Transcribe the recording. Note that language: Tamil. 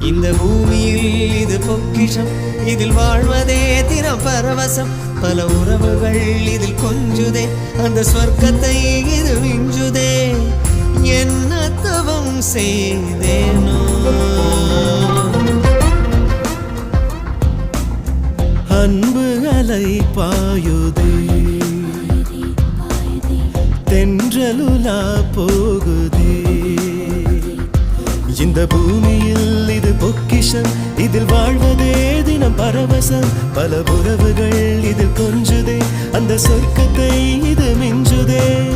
இந்த பூமியில் இது பொக்கிஷம் இதில் வாழ்வதே தினம் பரவசம். பல உறவுகள் இதில் கொஞ்சுதே அந்த சொர்க்கத்தை இது மிஞ்சுதே. என்ன தவம் செய்தேனோ. அன்பு அலை பாயுதே. தென்றலுலா போகுதே. இந்த பூமியில் பொக்கிஷம் இதில் வாழ்வதே தினம் பரவசம். பல உறவுகள் இதில் கொஞ்சுதே அந்த சொர்க்கத்தை இது மிஞ்சுதே.